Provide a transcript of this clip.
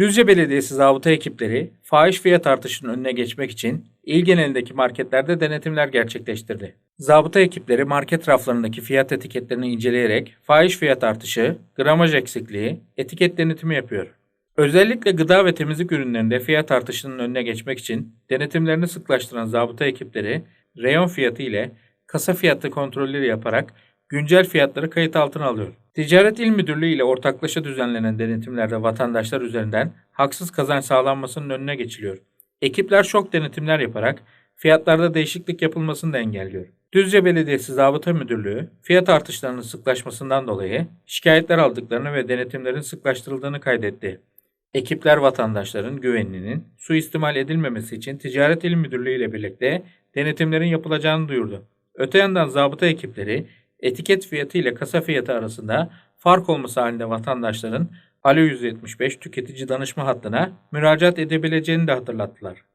Düzce Belediyesi zabıta ekipleri fahiş fiyat artışının önüne geçmek için il genelindeki marketlerde denetimler gerçekleştirdi. Zabıta ekipleri market raflarındaki fiyat etiketlerini inceleyerek fahiş fiyat artışı, gramaj eksikliği, etiket denetimi yapıyor. Özellikle gıda ve temizlik ürünlerinde fiyat artışının önüne geçmek için denetimlerini sıklaştıran zabıta ekipleri reyon fiyatı ile kasa fiyatı kontrolleri yaparak güncel fiyatları kayıt altına alıyor. Ticaret İl Müdürlüğü ile ortaklaşa düzenlenen denetimlerde vatandaşlar üzerinden haksız kazanç sağlanmasının önüne geçiliyor. Ekipler şok denetimler yaparak fiyatlarda değişiklik yapılmasını da engelliyor. Düzce Belediyesi Zabıta Müdürlüğü fiyat artışlarının sıklaşmasından dolayı şikayetler aldıklarını ve denetimlerin sıklaştırıldığını kaydetti. Ekipler vatandaşların güvenliğinin suistimal edilmemesi için Ticaret İl Müdürlüğü ile birlikte denetimlerin yapılacağını duyurdu. Öte yandan zabıta ekipleri etiket fiyatı ile kasa fiyatı arasında fark olması halinde vatandaşların Alo 175 tüketici danışma hattına müracaat edebileceğini de hatırlattılar.